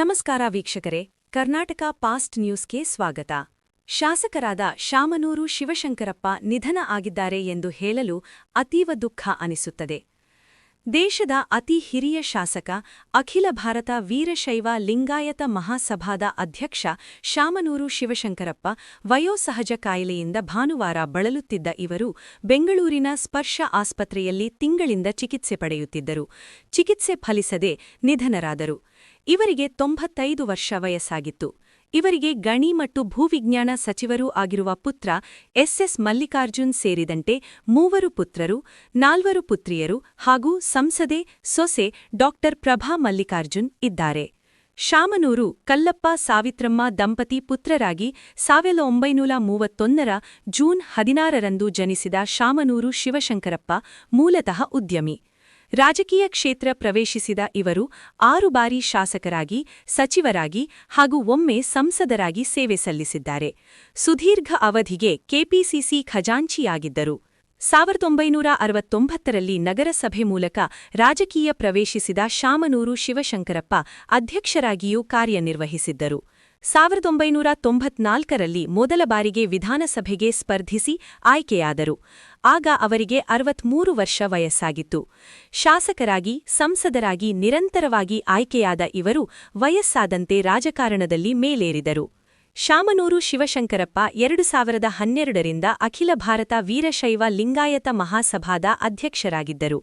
ನಮಸ್ಕಾರ ವೀಕ್ಷಕರೇ, ಕರ್ನಾಟಕ ಪಾಸ್ಟ್ ನ್ಯೂಸ್ಗೆ ಸ್ವಾಗತ. ಶಾಸಕರಾದ ಶಾಮನೂರು ಶಿವಶಂಕರಪ್ಪ ನಿಧನ ಆಗಿದ್ದಾರೆ ಎಂದು ಹೇಳಲು ಅತೀವ ದುಃಖ ಅನಿಸುತ್ತದೆ. ದೇಶದ ಅತಿ ಹಿರಿಯ ಶಾಸಕ, ಅಖಿಲ ಭಾರತ ವೀರಶೈವ ಲಿಂಗಾಯತ ಮಹಾಸಭಾದ ಅಧ್ಯಕ್ಷ ಶಾಮನೂರು ಶಿವಶಂಕರಪ್ಪ ವಯೋಸಹಜ ಕಾಯಿಲೆಯಿಂದ ಭಾನುವಾರ ಬಳಲುತ್ತಿದ್ದ ಇವರು ಬೆಂಗಳೂರಿನ ಸ್ಪರ್ಶ ಆಸ್ಪತ್ರೆಯಲ್ಲಿ ತಿಂಗಳಿಂದ ಚಿಕಿತ್ಸೆ ಪಡೆಯುತ್ತಿದ್ದರು. ಚಿಕಿತ್ಸೆ ಫಲಿಸದೆ ನಿಧನರಾದರು. ಇವರಿಗೆ ತೊಂಬತ್ತೈದು ವರ್ಷ ವಯಸ್ಸಾಗಿತ್ತು. ಇವರಿಗೆ ಗಣಿ ಮತ್ತು ಭೂವಿಜ್ಞಾನ ಸಚಿವರೂ ಆಗಿರುವ ಪುತ್ರ ಎಸ್ಎಸ್ ಮಲ್ಲಿಕಾರ್ಜುನ್ ಸೇರಿದಂತೆ ಮೂವರು ಪುತ್ರರು, ನಾಲ್ವರು ಪುತ್ರಿಯರು ಹಾಗೂ ಸಂಸದೆ, ಸೊಸೆ ಡಾಕ್ಟರ್ ಪ್ರಭಾ ಮಲ್ಲಿಕಾರ್ಜುನ್ ಇದ್ದಾರೆ. ಶಾಮನೂರು ಕಲ್ಲಪ್ಪ ಸಾವಿತ್ರಮ್ಮ ದಂಪತಿ ಪುತ್ರರಾಗಿ ಸಾವಿರದ ಒಂಬೈನೂರ ಮೂವತ್ತೊಂದರ ಜೂನ್ ಹದಿನಾರರಂದು ಜನಿಸಿದ ಶಾಮನೂರು ಶಿವಶಂಕರಪ್ಪ ಮೂಲತಃ ಉದ್ಯಮಿ. ರಾಜಕೀಯ ಕ್ಷೇತ್ರ ಪ್ರವೇಶಿಸಿದ ಇವರು ಆರು ಬಾರಿ ಶಾಸಕರಾಗಿ, ಸಚಿವರಾಗಿ ಹಾಗೂ ಒಮ್ಮೆ ಸಂಸದರಾಗಿ ಸೇವೆ ಸಲ್ಲಿಸಿದ್ದಾರೆ. ಸುದೀರ್ಘ ಅವಧಿಗೆ ಕೆಪಿಸಿಸಿ ಖಜಾಂಚಿಯಾಗಿದ್ದರು. ಸಾವಿರದ ಒಂಬೈನೂರ ಅರವತ್ತೊಂಬತ್ತರಲ್ಲಿ ನಗರಸಭೆ ಮೂಲಕ ರಾಜಕೀಯ ಪ್ರವೇಶಿಸಿದ ಶಾಮನೂರು ಶಿವಶಂಕರಪ್ಪ ಅಧ್ಯಕ್ಷರಾಗಿಯೂ ಕಾರ್ಯನಿರ್ವಹಿಸಿದ್ದರು. ಸಾವಿರದ ಒಂಬೈನೂರ ತೊಂಬತ್ನಾಲ್ಕರಲ್ಲಿ ಮೊದಲ ಬಾರಿಗೆ ವಿಧಾನಸಭೆಗೆ ಸ್ಪರ್ಧಿಸಿ ಆಯ್ಕೆಯಾದರು. ಆಗ ಅವರಿಗೆ ಅರವತ್ಮೂರು ವರ್ಷ ವಯಸ್ಸಾಗಿತ್ತು. ಶಾಸಕರಾಗಿ, ಸಂಸದರಾಗಿ ನಿರಂತರವಾಗಿ ಆಯ್ಕೆಯಾದ ಇವರು ವಯಸ್ಸಾದಂತೆ ರಾಜಕಾರಣದಲ್ಲಿ ಮೇಲೇರಿದರು. ಶಾಮನೂರು ಶಿವಶಂಕರಪ್ಪ ಎರಡು ಸಾವಿರದ ಹನ್ನೆರಡರಿಂದ ಅಖಿಲ ಭಾರತ ವೀರಶೈವ ಲಿಂಗಾಯತ ಮಹಾಸಭಾದ ಅಧ್ಯಕ್ಷರಾಗಿದ್ದರು.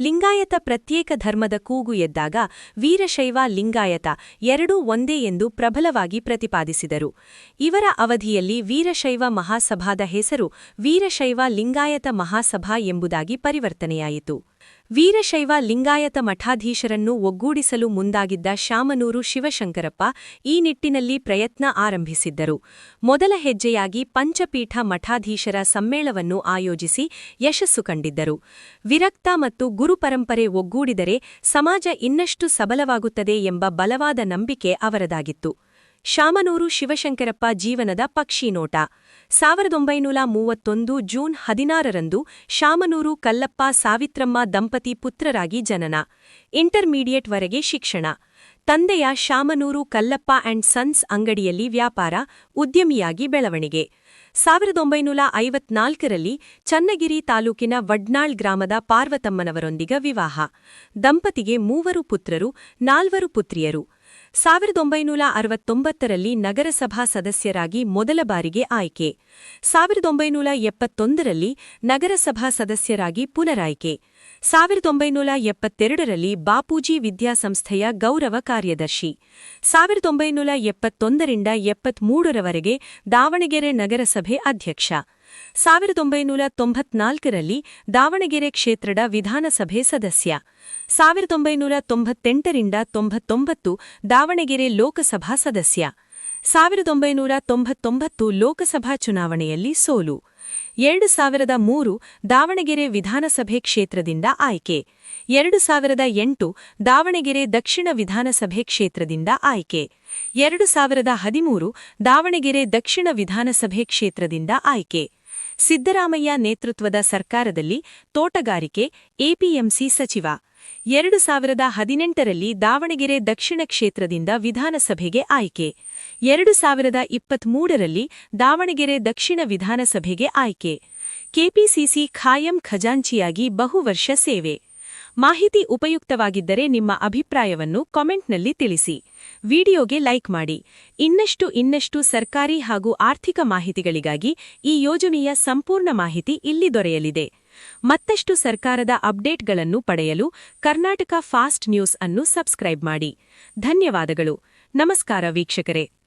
ಲಿಂಗಾಯತ ಪ್ರತ್ಯೇಕ ಧರ್ಮದ ಕೂಗು ಎದ್ದಾಗ ವೀರಶೈವ ಲಿಂಗಾಯತ ಎರಡೂ ಒಂದೇ ಎಂದು ಪ್ರಬಲವಾಗಿ ಪ್ರತಿಪಾದಿಸಿದರು. ಇವರ ಅವಧಿಯಲ್ಲಿ ವೀರಶೈವ ಮಹಾಸಭಾದ ಹೆಸರು ವೀರಶೈವ ಲಿಂಗಾಯತ ಮಹಾಸಭಾ ಎಂಬುದಾಗಿ ಪರಿವರ್ತನೆಯಾಯಿತು. ವೀರಶೈವ ಲಿಂಗಾಯತ ಮಠಾಧೀಶರನ್ನು ಒಗ್ಗೂಡಿಸಲು ಮುಂದಾಗಿದ್ದ ಶಾಮನೂರು ಶಿವಶಂಕರಪ್ಪ ಈ ನಿಟ್ಟಿನಲ್ಲಿ ಪ್ರಯತ್ನ ಆರಂಭಿಸಿದ್ದರು. ಮೊದಲ ಹೆಜ್ಜೆಯಾಗಿ ಪಂಚಪೀಠ ಮಠಾಧೀಶರ ಸಮ್ಮೇಳವನ್ನು ಆಯೋಜಿಸಿ ಯಶಸ್ಸು ಕಂಡಿದ್ದರು. ವಿರಕ್ತ ಮತ್ತು ಗುರುಪರಂಪರೆ ಒಗ್ಗೂಡಿದರೆ ಸಮಾಜ ಇನ್ನಷ್ಟು ಸಬಲವಾಗುತ್ತದೆ ಎಂಬ ಬಲವಾದ ನಂಬಿಕೆ ಅವರದಾಗಿತ್ತು. ಶಾಮನೂರು ಶಿವಶಂಕರಪ್ಪ ಜೀವನದ ಪಕ್ಷಿನೋಟ. ಸಾವಿರದ ಒಂಬೈನೂರ ಮೂವತ್ತೊಂದು ಜೂನ್ ಹದಿನಾರರಂದು ಶಾಮನೂರು ಕಲ್ಲಪ್ಪ ಸಾವಿತ್ರಮ್ಮ ದಂಪತಿ ಪುತ್ರರಾಗಿ ಜನನ. ಇಂಟರ್ಮೀಡಿಯೇಟ್ವರೆಗೆ ಶಿಕ್ಷಣ. ತಂದೆಯ ಶಾಮನೂರು ಕಲ್ಲಪ್ಪ ಅಂಡ್ ಸನ್ಸ್ ಅಂಗಡಿಯಲ್ಲಿ ವ್ಯಾಪಾರ, ಉದ್ಯಮಿಯಾಗಿ ಬೆಳವಣಿಗೆ. ಸಾವಿರದ ಒಂಬೈನೂರ ಐವತ್ನಾಲ್ಕರಲ್ಲಿ ಚನ್ನಗಿರಿ ತಾಲೂಕಿನ ವಡ್ನಾಳ್ ಗ್ರಾಮದ ಪಾರ್ವತಮ್ಮನವರೊಂದಿಗೆ ವಿವಾಹ. ದಂಪತಿಗೆ ಮೂವರು ಪುತ್ರರು, ನಾಲ್ವರು ಪುತ್ರಿಯರು. ಸಾವಿರದ ಒಂಬೈನೂರ ಅರವತ್ತೊಂಬತ್ತರಲ್ಲಿ ನಗರಸಭಾ ಸದಸ್ಯರಾಗಿ ಮೊದಲ ಬಾರಿಗೆ ಆಯ್ಕೆ. ಸಾವಿರದ ಒಂಬೈನೂರ ಎಪ್ಪತ್ತೊಂದರಲ್ಲಿ ನಗರಸಭಾ ಸದಸ್ಯರಾಗಿ ಪುನರಾಯ್ಕೆ. ಸಾವಿರದ ಒಂಬೈನೂರ ಎಪ್ಪತ್ತೆರಡರಲ್ಲಿ ಬಾಪೂಜಿ ವಿದ್ಯಾಸಂಸ್ಥೆಯ ಗೌರವ ಕಾರ್ಯದರ್ಶಿ. ಸಾವಿರದ ಒಂಬೈನೂರ ಎಪ್ಪತ್ತೊಂದರಿಂದ ಎಪ್ಪತ್ಮೂರರವರೆಗೆ ದಾವಣಗೆರೆ ನಗರಸಭೆ ಅಧ್ಯಕ್ಷ. ಸಾವಿರದ ಒಂಬೈನೂರ ತೊಂಬತ್ನಾಲ್ಕರಲ್ಲಿ ದಾವಣಗೆರೆ ಕ್ಷೇತ್ರದ ವಿಧಾನಸಭೆ ಸದಸ್ಯ. ಸಾವಿರದ ಒಂಬೈನೂರ ತೊಂಬತ್ತೆಂಟರಿಂದ ತೊಂಬತ್ತೊಂಬತ್ತು ದಾವಣಗೆರೆ ಲೋಕಸಭಾ ಸದಸ್ಯ. ಸಾವಿರದ ಒಂಬೈನೂರ ತೊಂಬತ್ತೊಂಬತ್ತು ಲೋಕಸಭಾ ಚುನಾವಣೆಯಲ್ಲಿ ಸೋಲು. ಎರಡು ಸಾವಿರದ ಮೂರು ದಾವಣಗೆರೆ ವಿಧಾನಸಭೆ ಕ್ಷೇತ್ರದಿಂದ ಆಯ್ಕೆ. ಎರಡು ಸಾವಿರದ ಎಂಟು ದಾವಣಗೆರೆ ದಕ್ಷಿಣ ವಿಧಾನಸಭೆ ಕ್ಷೇತ್ರದಿಂದ ಆಯ್ಕೆ. ಎರಡು ಸಾವಿರದ ಹದಿಮೂರು ದಾವಣಗೆರೆ ದಕ್ಷಿಣ ವಿಧಾನಸಭೆ ಕ್ಷೇತ್ರದಿಂದ ಆಯ್ಕೆ. ಸಿದ್ದರಾಮಯ್ಯ ನೇತೃತ್ವದ ಸರ್ಕಾರದಲ್ಲಿ ತೋಟಗಾರಿಕೆ, ಎಪಿಎಂಸಿ ಸಚಿವ. ಎರಡು ಸಾವಿರದ ಹದಿನೆಂಟರಲ್ಲಿ ದಾವಣಗೆರೆ ದಕ್ಷಿಣ ಕ್ಷೇತ್ರದಿಂದ ವಿಧಾನಸಭೆಗೆ ಆಯ್ಕೆ. ಎರಡು ಸಾವಿರದ ಇಪ್ಪತ್ಮೂರರಲ್ಲಿ ದಾವಣಗೆರೆ ದಕ್ಷಿಣ ವಿಧಾನಸಭೆಗೆ ಆಯ್ಕೆ. ಕೆಪಿಸಿಸಿ ಖಾಯಂ ಖಜಾಂಚಿಯಾಗಿ ಬಹುವರ್ಷ ಸೇವೆ. ಮಾಹಿತಿ ಉಪಯುಕ್ತವಾಗಿದ್ದರೆ ನಿಮ್ಮ ಅಭಿಪ್ರಾಯವನ್ನು ಕಾಮೆಂಟ್ನಲ್ಲಿ ತಿಳಿಸಿ. ವಿಡಿಯೋಗೆ ಲೈಕ್ ಮಾಡಿ. ಇನ್ನಷ್ಟು ಇನ್ನಷ್ಟು ಸರ್ಕಾರಿ ಹಾಗೂ ಆರ್ಥಿಕ ಮಾಹಿತಿಗಳಿಗಾಗಿ ಈ ಯೋಜನೆಯ ಸಂಪೂರ್ಣ ಮಾಹಿತಿ ಇಲ್ಲಿ ದೊರೆಯಲಿದೆ. ಮತ್ತಷ್ಟು ಸರ್ಕಾರದ ಅಪ್ಡೇಟ್ಗಳನ್ನು ಪಡೆಯಲು ಕರ್ನಾಟಕ ಫಾಸ್ಟ್ ನ್ಯೂಸ್ ಅನ್ನು ಸಬ್ಸ್ಕ್ರೈಬ್ ಮಾಡಿ. ಧನ್ಯವಾದಗಳು. ನಮಸ್ಕಾರ ವೀಕ್ಷಕರೇ.